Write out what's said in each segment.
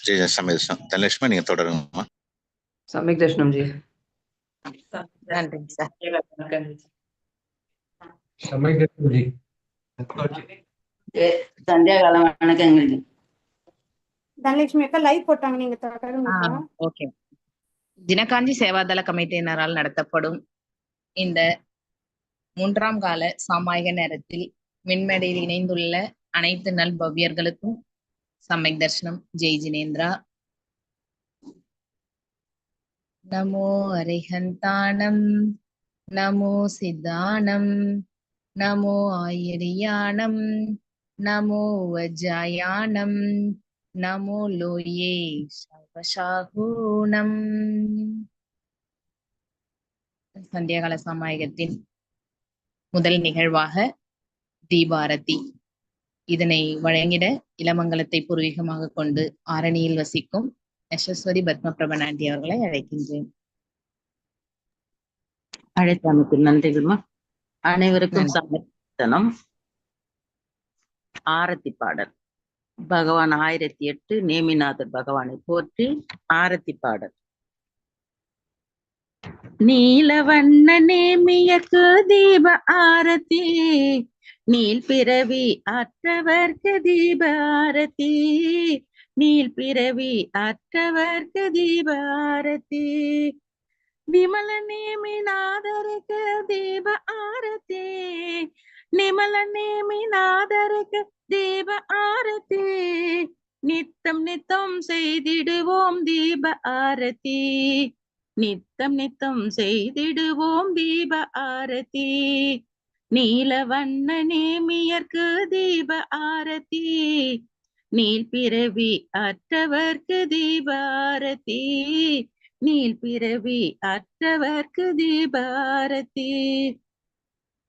ஜெய ஜெய சமேதம் தனலட்சுமி நீங்க தொடருங்கம்மா. சமயக் தர்ஷனம் ஜி. சார். வணக்கங்கள். தனலட்சுமி அக்கா லைவ் போட்டாங்க நீங்க தொடருங்க அக்கா. ஓகே. தினகாஞ்சி சேவாதள கமிட்டியினரால் நடத்தப்படும் இந்த மூன்றாம் கால சாமாயிக நேரத்தில் மின்மேடையில் இணைந்துள்ள அனைத்து நல் சமயக் தர்ஷனம் ஜெய் ஜினேந்திரா நமோ அரிஹந்தானம் நமோ சித்தானம் நமோ ஆயிரியானம் நமோ வஜாயானம் நமோ லோயே சர்வசாகூனம் சந்தியாகால சமாயகத்தின் முதல் நிகழ்வாக தீபாரதி। இதனை வழங்கிட இளமங்கலத்தை பூர்வீகமாக கொண்டு ஆரணியில் வசிக்கும் யசஸ்வரி பத்மபிரபன் ஆண்டி அவர்களை அழைக்கின்றேன். அழைத்தமைக்கு நன்றிகள்மா அனைவருக்கும். சமர்த்தனம் ஆரத்தி பாடல். பகவான் ஆயிரத்தி எட்டு நேமிநாதர் பகவானை போற்றி ஆரத்தி பாடல். நீலவண்ண நேமியக்கு தீப ஆரத்தி நீல் பிறவி அற்றவர்க்கு தீபாரதி. நீல் பிறவி அற்றவர்க்கு தீபாரதி. விமல நேமிநாதருக்கு தீப ஆரதி நிமல நேமிநாதருக்கு தீப ஆரதி நித்தம் நித்தம் செய்திடுவோம் தீப ஆரதி நித்தம் நித்தம் செய்திடுவோம் தீப ஆரதி நீல வண்ண நேமியர்க்கு தீப ஆரதி நீல் பிறவி அற்றவர்க்கு தீப ஆரத்தி. நீல் பிறவி அற்றவர்க்கு தீபாரதி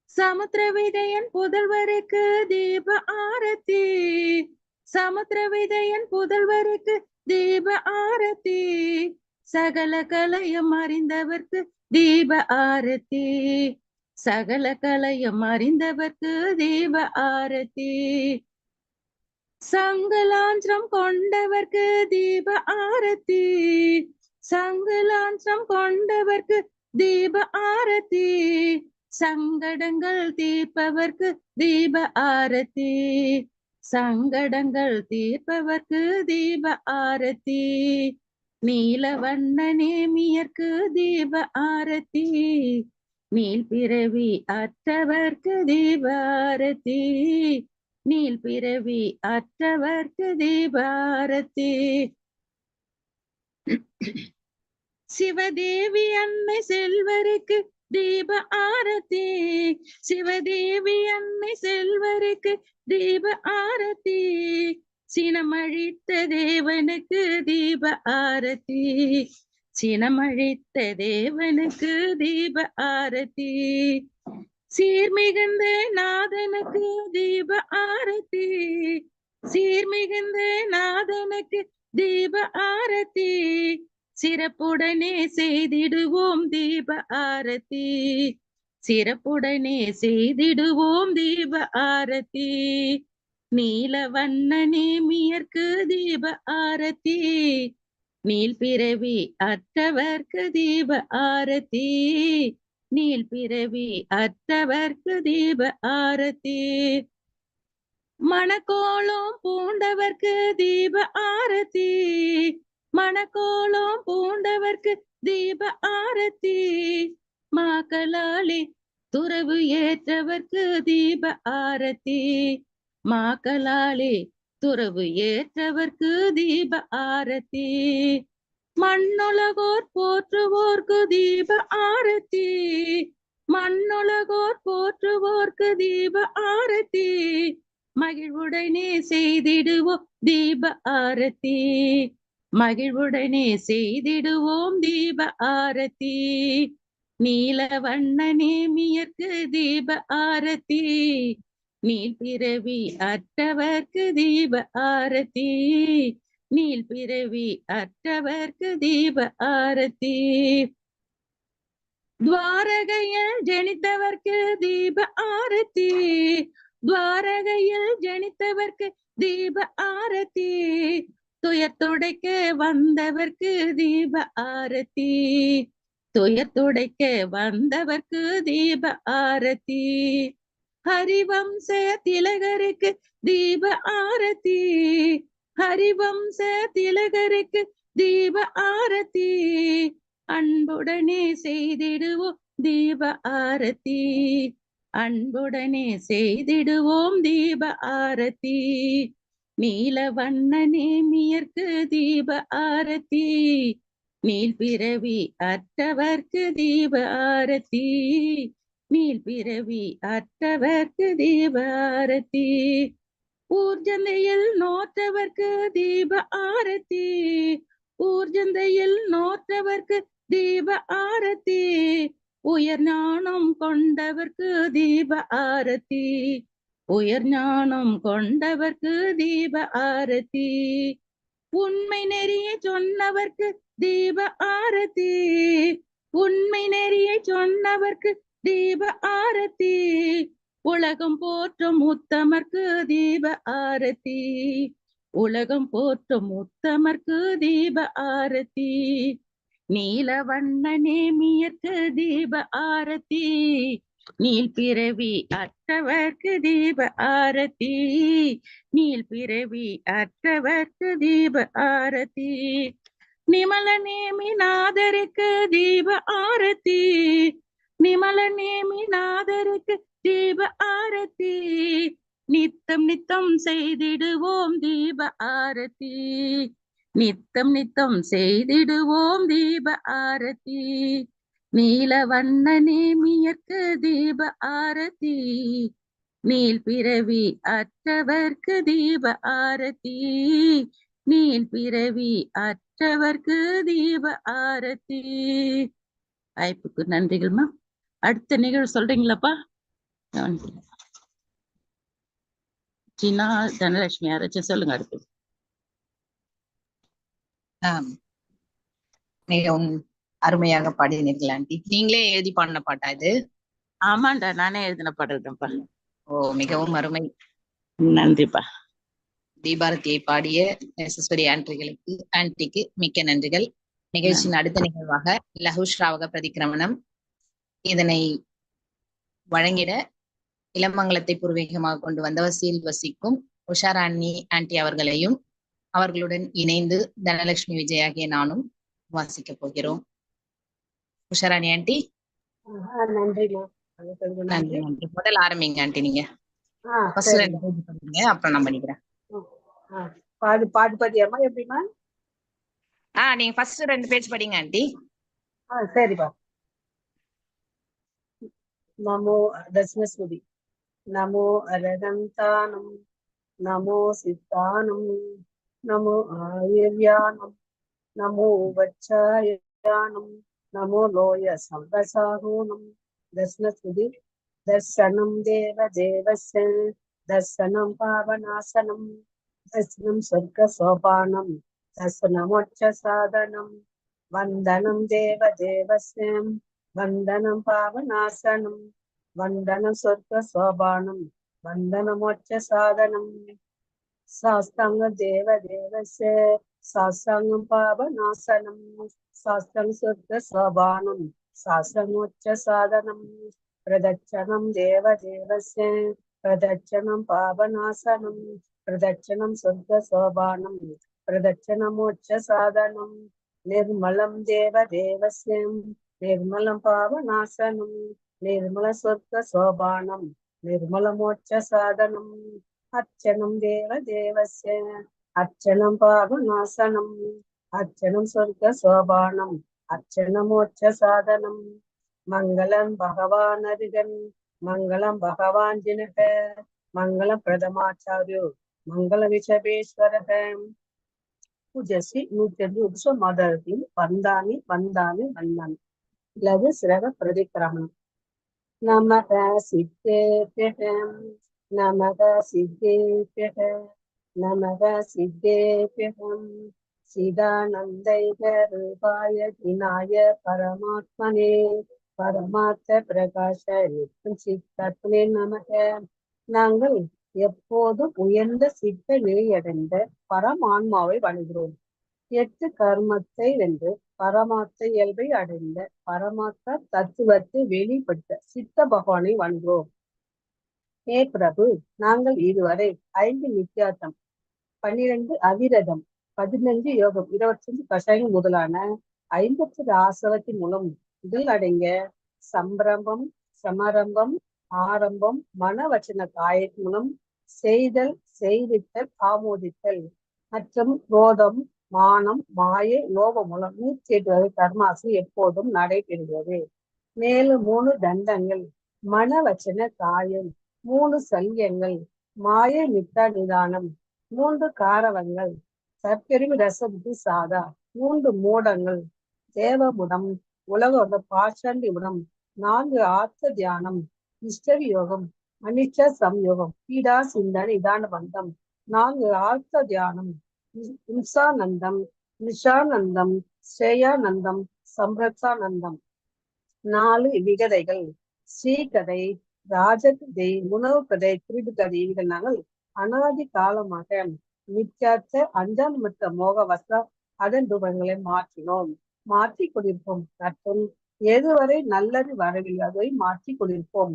சமுத்திர விதையன் புதல்வருக்கு தீப ஆரத்தி. சமுத்திர விதையன் புதல்வருக்கு தீப ஆரத்தி. சகல கலையும் அறிந்தவர்க்கு தீப ஆரத்தி. சகல கலையும் அறிந்தவர்க்கு தீப ஆரதி சங்கலாஞ்சம் கொண்டவர்க்கு தீப ஆரதி சங்கலாஞ்சம் கொண்டவர்க்கு தீப ஆரதி சங்கடங்கள் தீர்ப்பவர்க்கு தீப ஆரதி சங்கடங்கள் தீர்ப்பவர்க்கு தீப ஆரதி நீல வண்ண நேமியர்க்கு தீப ஆரதி நீல் பிறவி அற்றவர்க்கு தீபாரதி. நீல் பிறவி அற்றவர்க்கு தீபாரதி. சிவதேவி அன்னை செல்வருக்கு தீப ஆரதி. சிவதேவி அன்னை செல்வருக்கு தீப ஆரதி. சினமழித்த தேவனுக்கு தீப ஆரதி. சினமழித்த தேவனுக்கு தீப ஆரதி சீர்மிகுந்த நாதனுக்கு தீப ஆரதி சீர்மிகுந்த நாதனுக்கு தீப ஆரதி சிறப்புடனே செய்திடுவோம் தீப ஆரதி சிறப்புடனே செய்திடுவோம் தீப ஆரதி நீல நீலவண்ண நேமியர்க்கு தீப ஆரதி நீல் பிறவி அற்றவர்க்கு தீப ஆரதி நீல் பிறவி அற்றவர்க்கு தீப ஆரதி மணக்கோளம் பூண்டவர்க்கு தீப ஆரதி மணக்கோளம் பூண்டவர்க்கு தீப ஆரதி மாக்கலாளி துறவு ஏற்றவர்க்கு தீப ஆரதி மாக்கலாளி துறவு ஏற்றவர்க்கு தீப ஆரத்தி. மண்ணுலகோர் போற்றுவோர்க்கு தீப ஆரத்தி. மண்ணுலகோர் போற்றுவோர்க்கு தீப ஆரத்தி. மகிழ்வுடனே செய்திடுவோம் தீப ஆரத்தி. மகிழ்வுடனே செய்திடுவோம் தீப ஆரத்தி. நீல வண்ண நேமியர்க்கு தீப ஆரத்தி. நீல் பிறவி அற்றவர்க்கு தீப ஆரதி நீல் பிறவி அற்றவர்க்கு தீப ஆரதி துவாரகையில் ஜனித்தவர்க்கு தீப ஆரதி துவாரகையில் ஜனித்தவர்க்கு தீப ஆரதி துயத்துடைக்க வந்தவர்க்கு தீப ஆரதி துயத்துடைக்க வந்தவர்க்கு தீப ஆரதி ஹரிவம்ச திலகருக்கு தீப ஆரதி ஹரிவம்ச திலகருக்கு தீப ஆரதி அன்புடனே செய்திடுவோம் தீப ஆரதி அன்புடனே செய்திடுவோம் தீப ஆரதி நீல வண்ண நேமியர்க்கு தீப ஆரதி நீல் பிறவி அற்றவர்க்கு தீப ஆரதி நீல் பிறவி அற்றவர்க்கு தீபாரதி ஊர்ஜந்தையில் நோற்றவர்க்கு தீப ஆரத்தி ஊர்ஜந்தையில் நோற்றவர்க்கு தீப ஆரத்தி உயர் ஞானம் கொண்டவர்க்கு தீப ஆரத்தி உயர் ஞானம் கொண்டவர்க்கு தீப ஆரத்தி உண்மை நெறிய சொன்னவர்க்கு தீப ஆரத்தி உண்மை நெறிய சொன்னவர்க்கு தீப ஆரத்தி உலகம் போற்றும் உத்தமர்க்கு தீப ஆரத்தி. உலகம் போற்றும் உத்தமர்க்கு தீப ஆரத்தி. நீல வண்ண நேமியர்க்கு தீப ஆரத்தி. நீல் பிறவி அற்றவர்க்கு தீப ஆரத்தி. நீல் பிறவி அற்றவர்க்கு தீப ஆரத்தி. நிமல நேமி நாதருக்கு தீப ஆரத்தி. நிமல நேமி நாதருக்கு தீப ஆரத்தி. நித்தம் நித்தம் செய்திடுவோம் தீப ஆரத்தி. நித்தம் நித்தம் செய்திடுவோம் தீப ஆரத்தி. நீல வண்ண நேமியர்க்கு தீப ஆரத்தி. நீல் பிறவி அற்றவர்க்கு தீப ஆரத்தி. நீல் பிறவி அற்றவர்க்கு தீப ஆரத்தி. வாய்ப்புக்கு நன்றிகள்மா. அடுத்த நிகழ்வு சொல்றீங்களாப்பா? ஜினா தனலட்சுமி யாராச்சும் சொல்லுங்க அடுத்து. மிகவும் அருமையாக பாடினீர்கள் ஆண்டி. நீங்களே எழுதி பாடின பாட்டா இது? ஆமாண்டா நானே எழுதின பாடல் தான்ப்பா ஓ மிகவும் அருமை. நன்றிப்பா. தீபாரதியை பாடிய யசஸ்வரி ஆண்டிகளுக்கு ஆன்டிக்கு மிக்க நன்றிகள். நிகழ்ச்சியின் அடுத்த நிகழ்வாக லகு ஸ்ராவக பிரதிக்கிரமணம். இதனை வழங்கிட இளமங்கலத்தை பூர்வீகமாக கொண்டு வந்தவசியில் வசிக்கும் உஷாராணி ஆன்டி அவர்களையும் அவர்களுடன் இணைந்து தனலட்சுமி விஜய் ஆகிய நானும் வாசிக்க போகிறோம். உஷாராணி ஆஹ் கொஞ்சம் நன்றி. நன்றி நன்றி. முதல் ஆரம்பிங்க ஆன்டி நீங்க. ஆஹ் அப்புறம் நான் பண்ணிக்கிறேன். ஆஹ் பாடு பாட்டு பாத்தியாம்மா எப்படிம்மா ஆ நீங்க ஃபர்ஸ்ட் ரெண்டு பேஜ் படிங்க ஆஹ் சரிப்பா. நமோ தஸ்மஸ்துதி நமோ அரகந்தானம் நமோ சித்தானம் நமோ ஆயுர்யானம் நமோ வச்சாயானம் நமோ லோய சம்பசாகூனம் தஸ்மஸ்துதி தர்சனம் தேவ தேவஸ்ய தர்சனம் பாவநாசனம் தர்சனம் சொர்க்க சோபானம் தர்சனமோட்ச சாதனம் வந்தனம் தேவ தேவஸ்யம் வந்தனம் பாவநாசனம் வந்தனம் சொர்க்க சோபானம் வந்தனமோட்ச சாதனம். சாஸ்தாங்க தேவ தேவச சாஸ்தாங்கம் பாவநாசனம் சாஸ்தம் சொர்க்க சோபானம் சாஸ்தமோட்ச சாதனம். பிரதட்சணம் தேவ தேவச பிரதட்சணம் பாவநாசனம் பிரதட்சணம் சொர்க்க சோபானம் பிரதட்சணமோட்ச சாதனம். நிர்மலம் தேவ தேவசியம் నిర్మలం పావనాశనం నిర్మల స్వర్గ శోభానం నిర్మల మోక్ష సాధనం అర్చనం దేవ దేవస్య అర్చనం పావనాశనం అర్చనం స్వర్గ శోభానం అర్చన మోక్ష సాధనం. మంగళం భగవాన్ అరిగన్ మంగళం భగవాన్ జనక మంగళ ప్రథమాచార్యు మంగళ విషభేశ్వర పూజసి నువ్వు తెలుగు సో మదర్ది వందాన్ని వందాన్ని వందాన్ని. பிரதிக்கிரமணம் நமக சித்தேபியம் நமக சித்தேபிய நமக சித்தேபியம் சிதானந்தைக ரூபாய தினாய பரமாத்மனே பரமார்த்த பிரகாஷ நித்தம் சித்தாத்மனே நமக. நாங்கள் எப்போதும் உயர்ந்த சித்த நிலையடைந்த பரமான்மாவை வணங்குகிறோம். எட்டு கர்மத்தை வென்று பரமார்த்த இயல்பை அடைந்த பரமார்த்த தத்துவத்தை வெளிப்படுத்த சித்த பகவானை வணங்குகிறோம் ஹே பிரபு நாங்கள் இதுவரை ஐந்து நித்தியாசம் பன்னிரண்டு அவிரதம் பதினஞ்சு யோகம் இருபத்தஞ்சு கஷாயம் முதலான ஐம்பத்தி ஆசவத்தின் மூலம் இதில் அடங்க சம்பிரம்பம் சமரம்பம் ஆரம்பம் மனவச்சன காயத்தின் மூலம் செய்தல் செய்வித்தல் ஆமோதித்தல் மற்றும் ரோதம் மானம் மாயை லோபம் மூலம் நூற்றி எட்டு வகை கர்மாசு எப்போதும் நடைபெறுகிறது. மேலும் மூணு தண்டங்கள். மனவச்சன காயம் மூணு சல்யங்கள். மாயை மித்தா நிதானம். மூன்று காரவங்கள். சற்கருவி ரசபுத்தி சாதா. மூன்று மூடங்கள். தேவபுடம் உலக பாஷாண்டி உடம் நான்கு ஆத்த தியானம். இஷ்டவி யோகம் அனிச்ச சம்யோகம். பீடா சிந்தன இதான பந்தம். நான்கு ஆர்த்த தியானம். இம்சானந்தம் நிஷானந்தம் ஸ்ரேயானந்தம் சம்பிரசானந்தம் நாலு விகதைகள் ஸ்ரீகதை ராஜகதை உணவு கதை திருடு கதை இவைகள் நாங்கள் அனாதி காலமாக நித்தியாச்ச அஞ்சான்மற்ற மோக வசம் அதன் ரூபங்களை மாற்றினோம். மாற்றி கொண்டிருப்போம். மற்றும் எதுவரை நல்லது வரவில்லை அதை மாற்றி கொண்டிருப்போம்.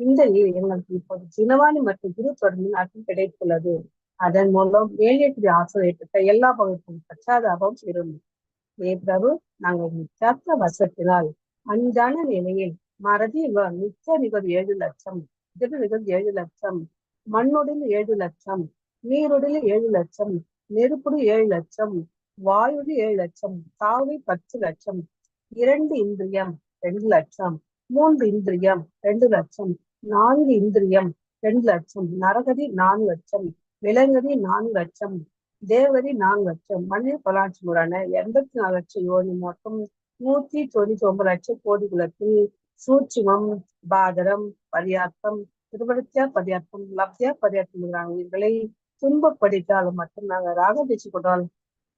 இந்த நீர் எங்களுக்கு இப்போது சினவாணி மற்றும் குரு தொடர்பின் அர்த்தம் கிடைத்துள்ளது. அதன் மூலம் மேலேற்றி ஆசிரியப்பட்ட எல்லா பகுதிக்கும் பச்சாதாபம் இருந்தது ஏ பிரபு நாங்கள் நித்தியாத்த வசத்தினால் அஞ்சான நிலையில் மறதி நிச்ச நிகழ் ஏழு லட்சம் திரு நிகழ்வு ஏழு லட்சம் மண்ணுடல் ஏழு லட்சம் நீருடல் ஏழு லட்சம் நெருப்புடு ஏழு லட்சம் வாயுடு ஏழு லட்சம் தாவை பத்து லட்சம் இரண்டு இந்திரியம் ரெண்டு லட்சம் மூன்று இந்திரியம் ரெண்டு லட்சம் நான்கு இந்திரியம் ரெண்டு லட்சம் நரகதி நான்கு லட்சம் விலங்கதி நான்கு லட்சம் தேவகதி நான்கு லட்சம் மண்ணில் தொள்ளாயிரத்தி நூறான எண்பத்தி நாலு லட்சம் யோனி மொத்தம் நூத்தி தொண்ணூத்தி ஒன்பது லட்சம் கோடி குலத்தில் சூட்சுமம் பாதரம் பரியார்த்தம் திருவருத்தியா பரியார்த்தம் லப்தியா பரியார்த்தம் முதலான உயிர்களை துன்பப்படுத்தாலும் மற்றும் நாங்கள் ராகதேசி கொண்டால்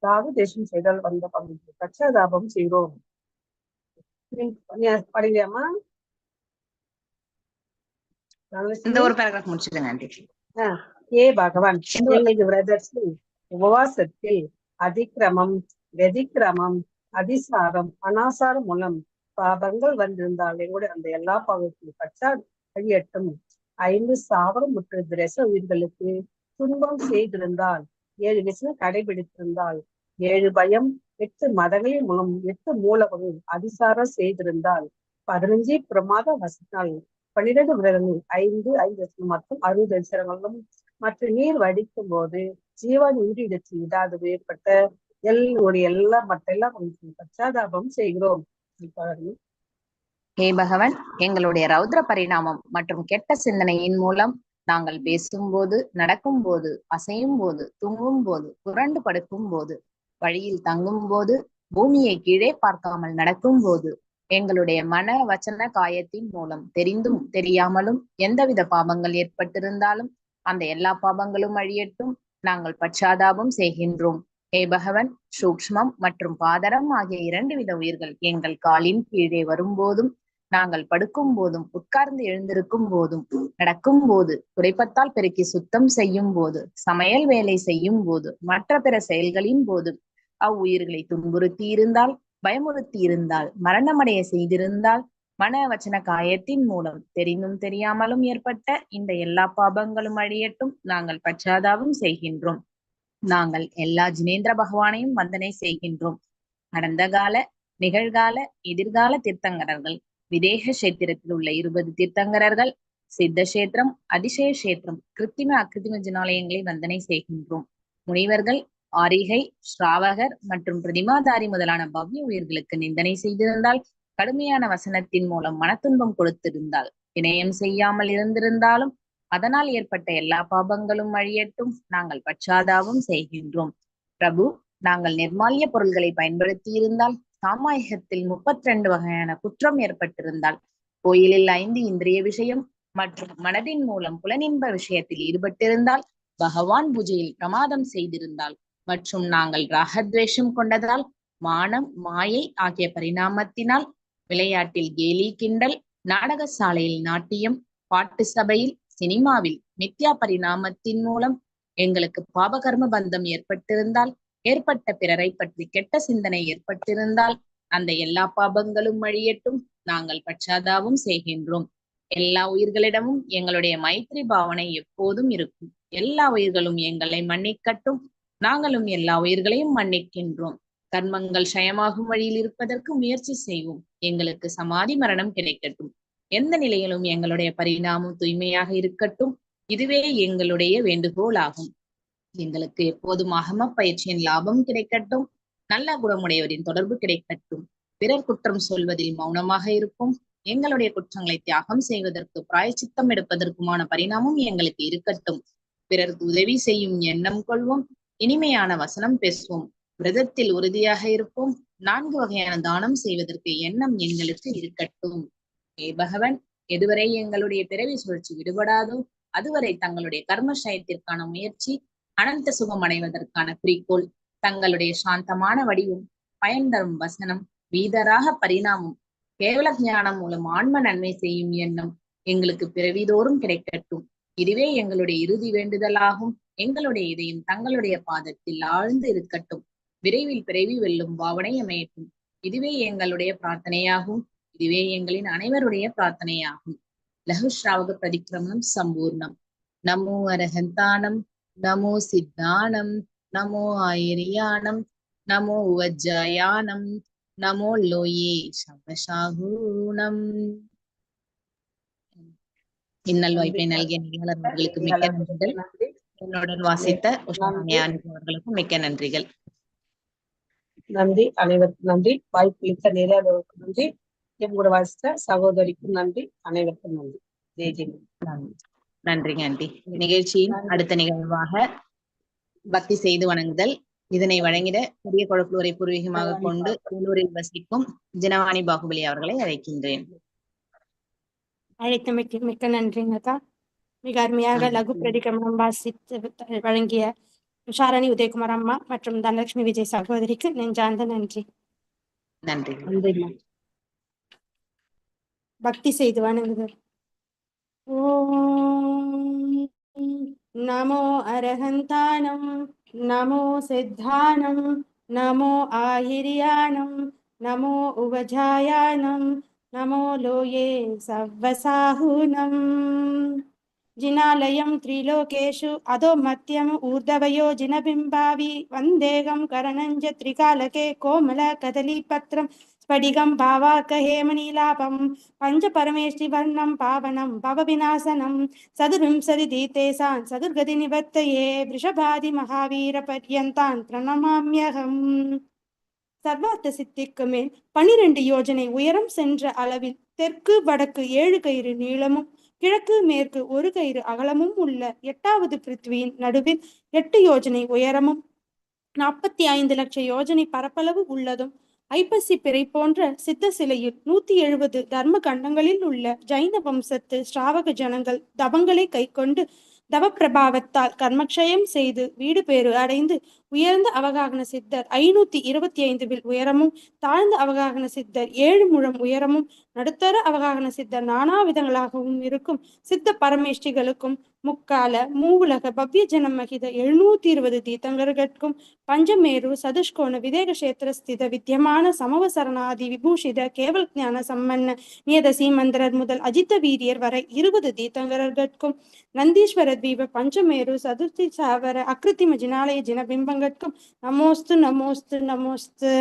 ராகதேசம் செய்தால் வந்த பங்கு பச்சாதாபம் செய்கிறோம். படிக்கலாமா இந்த ஒரு பேராகிராஃப் முடிச்சிடுங்க ஆண்டி. ஏ பகவான் பிரதர்ஸ் உபவாசத்தில் அதிக்கிரமம் வெதிக்கிரமம் அதிசாரம் அனாசாரம் மூலம் பாபங்கள் வந்திருந்தால் எங்களுடைய அந்த எல்லா பாவத்தையும் பச்சா அழியட்டும். ஐந்து சாவரம் மற்றும் திரச உயிர்களுக்கு துன்பம் செய்திருந்தால் ஏழு விஷயம் கடைபிடித்திருந்தால் ஏழு பயம் எட்டு மதங்களின் மூலம் எட்டு மூலகம் அதிசாரம் செய்திருந்தால் பதினஞ்சு பிரமாத வசனால் பன்னிரண்டு விரதங்கள் ஐந்து ஐந்து மற்றும் அறுபது அச்சரங்களும் மற்ற நீர் வடிக்கும் போது ஜீவன் உயிரிடத்தில் விடாது ஏற்பட்ட எல்லோருடைய எல்லா மற்ற எல்லாம் பச்சாதாபம் செய்கிறோம். ஹே பகவன் எங்களுடைய ரௌத்ர பரிணாமம் மற்றும் கெட்ட சிந்தனையின் மூலம் நாங்கள் பேசும்போது நடக்கும் போது அசையும் போது தூங்கும் போது புரண்டு படுக்கும் போது வழியில் தங்கும் போது பூமியை கீழே பார்க்காமல் நடக்கும் போது எங்களுடைய மன வச்சன காயத்தின் மூலம் தெரிந்தும் தெரியாமலும் எந்தவித பாவங்கள் ஏற்பட்டிருந்தாலும் அந்த எல்லா பாவங்களும் அழியட்டும். நாங்கள் பச்சாதாபம் செய்கின்றோம். ஹே பகவன் சூக்ஷ்மம் மற்றும் பாதரம் ஆகிய இரண்டு வித உயிர்கள் எங்கள் காலின் கீழே வரும்போதும் நாங்கள் படுக்கும் போதும் உட்கார்ந்து எழுந்திருக்கும் போதும் நடக்கும் போது துடைப்பத்தால் பெருக்கி சுத்தம் செய்யும் போது சமையல் வேலை செய்யும் போது மற்ற பிற செயல்களின் போதும் அவ்வுயிர்களை துன்புறுத்தி இருந்தால் பயமுறுத்தி இருந்தால் மரணமடைய செய்திருந்தால் மனவச்சன காயத்தின் மூலம் தெரிந்தும் தெரியாமலும் ஏற்பட்ட இந்த எல்லா பாபங்களும் அழியட்டும். நாங்கள் பச்சாதாபம் செய்கின்றோம். நாங்கள் எல்லா ஜினேந்திர பகவானையும் வந்தனை செய்கின்றோம். கடந்த கால நிகழ்கால எதிர்கால தீர்த்தங்கரர்கள் விதேக சேத்திரத்தில் உள்ள இருபது தீர்த்தங்கரர்கள் சித்த சேத்திரம் அதிசய சேத்திரம் கிருத்திம அக்கிருத்திம ஜினாலயங்களை வந்தனை செய்கின்றோம். முனிவர்கள் ஆரிகை ஸ்ராவகர் மற்றும் பிரதிமாதாரி முதலான பவ்ய உயிர்களுக்கு நிந்தனை செய்திருந்தால் கடுமையான வசனத்தின் மூலம் மனத்துன்பம் கொடுத்திருந்தால் வினயம் செய்யாமல் இருந்திருந்தாலும் அதனால் ஏற்பட்ட எல்லா பாபங்களும் அழியட்டும். நாங்கள் பச்சாதாபம் செய்கின்றோம். பிரபு நாங்கள் நிர்மால்ய பொருள்களை பயன்படுத்தி இருந்தால் சாமாயகத்தில் முப்பத்தி ரெண்டு வகையான குற்றம் ஏற்பட்டிருந்தால் கோயிலில் ஐந்து இந்திரிய விஷயம் மற்றும் மனதின் மூலம் புலனின்ப விஷயத்தில் ஈடுபட்டிருந்தால் பகவான் பூஜையில் பிரமாதம் செய்திருந்தால் மற்றும் நாங்கள் ராகத்வேஷம் கொண்டதால் மானம் மாயை ஆகிய பரிணாமத்தினால் விளையாட்டில் கேலி கிண்டல் நாடக சாலையில் நாட்டியம் பாட்டு சபையில் சினிமாவில் மித்யா பரிணாமத்தின் மூலம் எங்களுக்கு பாபகர்ம பந்தம் ஏற்பட்டிருந்தால் ஏற்பட்ட பிறரை பற்றி கெட்ட சிந்தனை ஏற்பட்டிருந்தால் அந்த எல்லா பாபங்களும் அழியட்டும் நாங்கள் பச்சாதாவும் செய்கின்றோம். எல்லா உயிர்களிடமும் எங்களுடைய மைத்ரி பாவனை எப்போதும் இருக்கும். எல்லா உயிர்களும் எங்களை மன்னிக்கட்டும். நாங்களும் எல்லா உயிர்களையும் மன்னிக்கின்றோம். கர்மங்கள் சயமாகும் வழியில் இருப்பதற்கு முயற்சி செய்வோம். எங்களுக்கு சமாதி மரணம் கிடைக்கட்டும். எந்த நிலையிலும் எங்களுடைய பரிணாமம் தூய்மையாக இருக்கட்டும். இதுவே எங்களுடைய வேண்டுகோள் ஆகும் எங்களுக்கு எப்போதும் அகம பயிற்சியின் லாபம் கிடைக்கட்டும். நல்ல குணமுடையவரின் தொடர்பு கிடைக்கட்டும். பிறர் குற்றம் சொல்வதில் மௌனமாக இருப்போம். எங்களுடைய குற்றங்களை தியாகம் செய்வதற்கு பிராயச்சித்தம் எடுப்பதற்குமான பரிணாமம் எங்களுக்கு இருக்கட்டும். பிறருக்கு உதவி செய்யும் எண்ணம் கொள்வோம். இனிமையான வசனம் பேசுவோம். விரதத்தில் உறுதியாக இருப்போம். நான்கு வகையான தானம் செய்வதற்கு எண்ணம் எங்களுக்கு இருக்கட்டும். ஏ பகவன் எதுவரை எங்களுடைய பிறவி சுழற்சி விடுபடாதோ அதுவரை தங்களுடைய கர்மசயத்திற்கான முயற்சி அனந்த சுகம் அடைவதற்கான குறிக்கோள் தங்களுடைய சாந்தமான வடிவம் பயன் தரும் வசனம் வீதராக பரிணாமம் கேவல ஞானம் மூலம் ஆன்ம நன்மை செய்யும் எண்ணம் எங்களுக்கு பிறவிதோறும் கிடைக்கட்டும். இதுவே எங்களுடைய இறுதி வேண்டுதலாகும். எங்களுடைய இதயம் தங்களுடைய பாதத்தில் ஆழ்ந்து இருக்கட்டும். விரைவில் பிறவி வெல்லும் பாவனை அமையட்டும். இதுவே எங்களுடைய பிரார்த்தனையாகும். இதுவே எங்களின் அனைவருடைய பிரார்த்தனையாகும். லகு ஸ்ராவக பிரதிக்கிரமணம் சம்பூர்ணம். நமோ அரகந்தானம் நமோ சித்தானம் நமோ ஆயிரியானம் நமோ உவஜயானம் நமோ லோயே சவசாகூணம் இன்னல் வாய்ப்பை நல்கிய நிகழர்களுக்கு மிக்க நன்றிகள். நன்றி என்னுடன் வாசித்த உஷ்ணமய அவர்களுக்கும் மிக்க நன்றிகள். நன்றி. அனைவருக்கும் நன்றி. வாய்ப்பளித்த நிறையவர்களுக்கும் நன்றி. என் கூட வாசித்த சகோதரிக்கும் நன்றி. அனைவருக்கும் நன்றி. ஜெய் ஜெய் நன்றி. நன்றிங்க ஆண்டி. நிகழ்ச்சியின் அடுத்த நிகழ்வாக பக்தி செய்து வணங்குதல். இதனை வழங்கிட பெரிய குழப்பூரை பூர்வீகமாக கொண்டு வேலூரில் வசிக்கும் ஜனவாணி பாகுபலி அவர்களை அழைக்கின்றேன். அழைத்தமைக்கு மிக்க நன்றிங்கக்கா மிக அருமையாக. லகு பிரதிகமனம் வாசித்து வழங்கிய உஷாரணி உதயகுமார் அம்மா மற்றும் தனலட்சுமி விஜய் சகோதரிக்கு நெஞ்சார்ந்த நன்றி. நன்றி. பக்தி செய்து வணங்குதல் ஓம் நமோ அரஹந்தானம் நமோ சித்தானம் நமோ ஆயிரியானம் நமோ உவஜாயானம் நமோ லோயே சவ்வசாஹூனம் जिनालयं त्रिलोकेषु अधो मध्यम् ऊर्ध्वयो जिनबिम्बावि वन्देहं करणञ्च त्रिकालके कोमल कदलीपत्रं स्फटिकं भावार्कहेमनीलापं पञ्चपरमेष्टिवर्णं पावनं भवविनाशनं सदुर्विंशतिदीतेसान् सदुर्गतिनिवर्तये वृषभादिमहावीरपर्यन्तान् प्रणमाम्यहम् சர்வார்த்த சித்திக்கு மேல் பனிரெண்டு யோஜனை உயரம் சென்ற அளவில் தெற்கு வடக்கு ஏழு கயிறு நீளமும் கிழக்கு மேற்கு ஒரு கயிறு அகலமும் உள்ள எட்டாவது பிருத்வியின் நடுவில் எட்டு யோஜனை உயரமும் நாற்பத்தி ஐந்து லட்சம் யோஜனை பரப்பளவு உள்ளதும் ஐப்பசி பிறை போன்ற சித்த சிலையில் நூத்தி எழுபது தர்ம கண்டங்களில் உள்ள ஜைன வம்சத்து ஸ்ராவக ஜனங்கள் தவங்களை கைக்கொண்டு தவப்பிரபாவத்தால் கர்மக்ஷயம் செய்து வீடு பேறு அடைந்து உயர்ந்த அவகாகன சித்தர். ஐநூத்தி இருபத்தி ஐந்து வில் உயரமும் தாழ்ந்த அவகாகன சித்தர். ஏழு முழம் உயரமும் நடுத்தர அவகாகன சித்தர். நானா விதங்களாகவும் இருக்கும். சித்த பரமேஷ்டிகளுக்கும் முக்கால மூவுலக பவ்ய ஜனம் மகித எழுநூத்தி இருபது தீர்த்தங்கர்களுக்கும் பஞ்சமேரு சதுஷ்கோண விதேக கஷேத்திர ஸ்தித வித்தியமான சமவசரணாதி விபூஷித கேவல் ஞான சம்மன்ன நியத சீமந்திரர் முதல் அஜித்த வீரியர் வரை இருபது தீர்த்தங்கர்களுக்கும் நந்தீஸ்வர தீப பஞ்சமேரு சதுர்த்தி சாவர அக்கிருத்திம ஜினாலய ஜினபிம்பங்கள் சர்வாங்கட்கும் நமோஸ்து நமோஸ்து நமோஸ்து.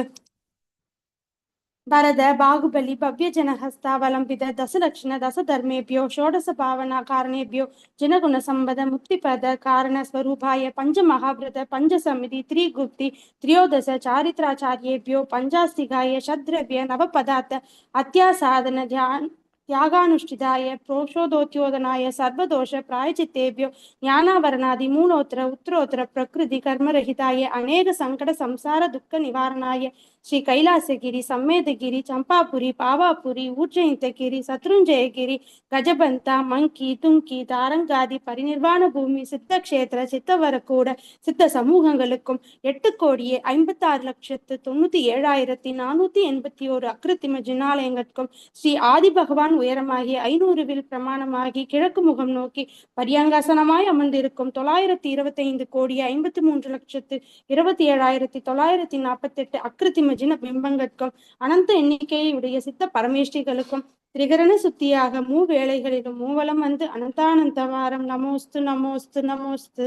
பரத பாகுபலி பவ்ய ஜனஹஸ்தா வலம்பித தசலக்ஷண தசதர்மேபியோ ஷோடச பாவனா காரணேபியோ ஜனகுண சம்பத முக்திபத காரண ஸ்வரூபாய பஞ்ச மகாபிரத பஞ்ச சமிதி த்ரீகுப்தி திரியோதச சாரித்ராச்சாரியேபியோ பஞ்சாஸ்திகாய சத்ரவிய நவபதார்த்த அத்தியாசாதன தியான் യാഗാനുഷ്ഠിതായ പ്രോഷോദോദ്യോധനായ സർവദോഷ പ്രായചിത്തേഭ്യോ ജ്ഞാനാവരണാദി മൂലോത്ര ഉത്രോത്ര പ്രകൃതി കർമ്മരഹിതായ അനേക സങ്കട സംസാര ദുഃഖ നിവാരണായ ஸ்ரீ கைலாசகிரி சம்மேதகிரி சம்பாபுரி பாவாபுரி ஊர்ஜயந்தகிரி சத்ருஞ்சயகிரி கஜபந்த மங்கி துங்கி தாரங்காதி பரிநிர்வாண பூமி சித்த கஷேத்திர சித்தவரக்கூட சித்த சமூகங்களுக்கும் எட்டு கோடியே ஐம்பத்தி ஆறு லட்சத்து தொண்ணூத்தி ஏழாயிரத்தி நானூத்தி எண்பத்தி ஒரு அக்ருத்திம ஜினாலயங்களுக்கும் ஸ்ரீ ஆதி பகவான் உயரமாகி ஐநூறு வில் பிரமாணமாகி கிழக்கு முகம் நோக்கி பரியாங்காசனமாய் அமர்ந்திருக்கும் தொள்ளாயிரத்தி இருபத்தி ஐந்து கோடி ஐம்பத்தி மூன்று லட்சத்து இருபத்தி ஏழாயிரத்தி தொள்ளாயிரத்தி நாற்பத்தி எட்டு அக்ருத்திம மஜின பிம்பங்கட்கும் அனந்த எண்ணிக்கையை உடைய சித்த பரமேஷ்டிகளுக்கும் திரிகரண சுத்தியாக மூ வேளைகளிலும் மூவலம் வந்து அனந்தானந்தவாரம் நமோஸ்து நமோஸ்து நமோஸ்து.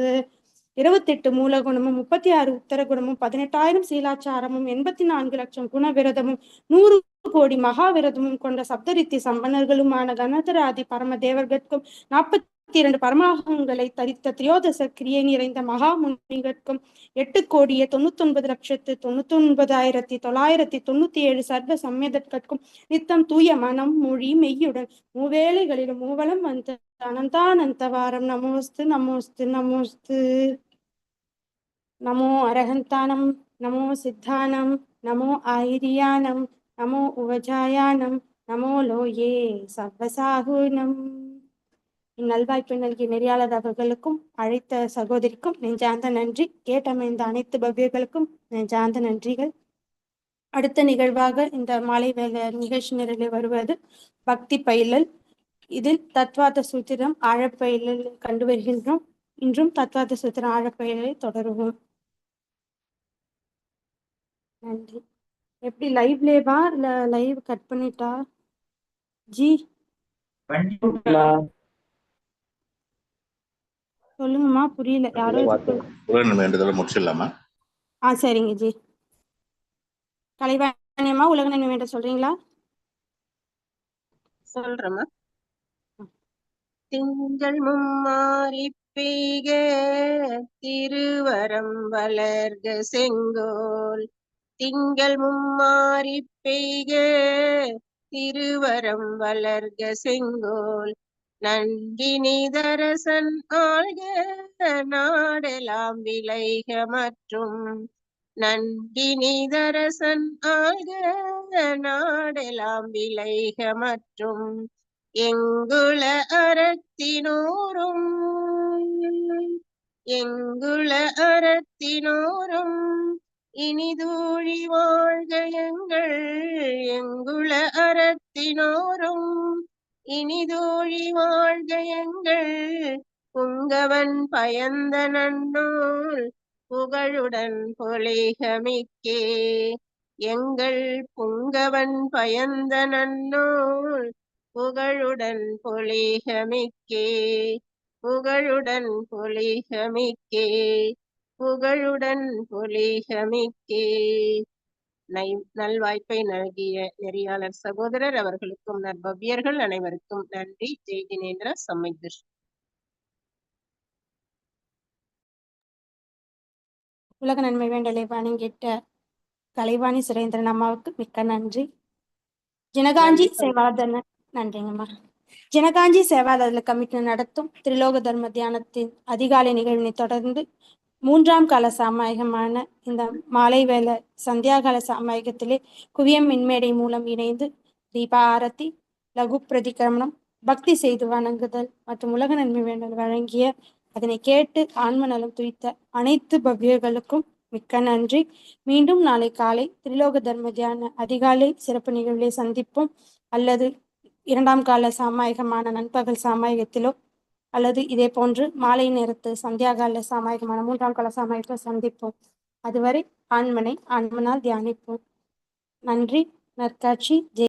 இருபத்தெட்டு மூலகுணமும் முப்பத்தி ஆறு உத்தர குணமும் பதினெட்டாயிரம் சீலாச்சாரமும் எண்பத்தி நான்கு லட்சம் குணவிரதமும் நூறு கோடி மகாவிரதமும் கொண்ட சப்தரித்தி சம்பனர்களுமான கணதராதி பரம தேவர்கட்கும் நாற்பத்தி இரண்டு பரமாகங்களை தரித்த திரியோதச கிரியை நிறைந்த மகா முனிவர்க்கும் எட்டு கோடியே தொண்ணூத்தொன்பது லட்சத்து தொண்ணூத்தொன்பதாயிரத்தி தொள்ளாயிரத்தி தொண்ணூத்தி ஏழு சர்வ சம்மேதற்கும் நித்தம் தூய மனம் மொழி மெய்யுடன் மூவேளைகளிலும் மூவலம் வந்து அனந்தானந்தவாரம் நமோஸ்து நமோஸ்து நமோஸ்து. நமோ அரகந்தானம் நமோ சித்தானம் நமோ ஆயிரியானம் நமோ உவஜாயானம் நமோ லோயே. சர்வசாகுனம் இந்நல்வாய்ப்பு நல்கிய நெறியாளர்களுக்கும் அழைத்த சகோதரிக்கும் நெஞ்சார்ந்த நன்றி. கேட்டமைந்த அனைத்து பவ்யர்களுக்கும் நெஞ்சார்ந்த நன்றிகள். அடுத்த நிகழ்வாக இந்த மாலை வேலை நிகழ்ச்சி நிரலில் வருவது பக்தி பயிலல். இதில் தத்வாத சூத்திரம் ஆழப்பயிலில் கண்டு வருகின்றோம். இன்றும் தத்வாத சூத்திரம் ஆழப்பயிலை தொடருவோம். நன்றி. எப்படி லைவ்லேவா இல்ல லைவ் கட் பண்ணிட்டா? ஜி. சொல்லுங்கம்மா புரியல. யாரோ சொல்லு- உலக வேண்டுதலை முடிச்சிடலாமா? ஆ சரிங்க ஜி. கலைவாணியம்மா உலக நன்மை வேண்ட சொல்றீங்களா? சொல்றேம்மா. திங்கள் மும்மாறி பெய்க திருவரம் வளர்க செங்கோல். திங்கள் மும்மாறி பெய்க திருவரம் வளர்க செங்கோல். நந்தினிதரசன் ஆழ்க நாடெலாம் விளைக மற்றும். நந்தினிதரசன் ஆழ்க நாடெலாம் விளைக மற்றும். எங்குள அறத்தினோரும் எங்குள அறத்தினோரும் இனிதூழி வாழ்க எங்கள். எங்குள அறத்தினோரும் இனிதோழி வாழ்க எங்கள். புங்கவன் பயந்த நன்னூல் புகழுடன் பொலிகமிக்கே. எங்கள் புங்கவன் பயந்த நன்னூல் புகழுடன் பொலிகமிக்கே. புகழுடன் பொலிகமிக்கே. புகழுடன் பொலிகமிக்கே. நை நல்வாய்ப்பை நல்கிய நெறியாளர் சகோதரர் அவர்களுக்கும் நற்பவ்யர்கள் அனைவருக்கும் நன்றி. ஜெய் ஜினேந்திர சம்மை கிருஷ்ண உலக நன்மை வேண்டலை வணங்கிட்ட கலைவாணி சுரேந்திரன் அம்மாவுக்கு மிக்க நன்றி. ஜனகாஞ்சி. சேவாதன நன்றிங்கம்மா. ஜனகாஞ்சி சேவாதன கமிட்டி நடத்தும் திரிலோக தர்ம தியானத்தின் அதிகாலை நிகழ்வினை தொடர்ந்து மூன்றாம் கால சாமாயகமான இந்த மாலை வேளை சந்தியாகால சாமாயகத்திலே குவியம் மின்மேடை மூலம் இணைந்து தீபா ஆரத்தி லகு பிரதிக்கிரமணம் பக்தி செய்து வணங்குதல் மற்றும் உலக நன்மை வேண்டல் வழங்கிய அதனை கேட்டு ஆன்ம நலம் துய்த்த அனைத்து பவ்யர்களுக்கும் மிக்க நன்றி. மீண்டும் நாளை காலை திரிலோக தர்ம தியான அதிகாலை சிறப்பு நிகழ்விலே சந்திப்போம். அல்லது இரண்டாம் கால சாமாயகமான நண்பகல் சாமாயகத்திலோ அல்லது இதே போன்று மாலை நேரத்து சந்தியாகால சாமாயகமான மூன்றாம் கால சாமாயகத்திலோ சந்திப்போம். அதுவரை ஆண்மனை ஆண்மனால் தியானிப்போம். நன்றி. நற்காட்சி. ஜெய்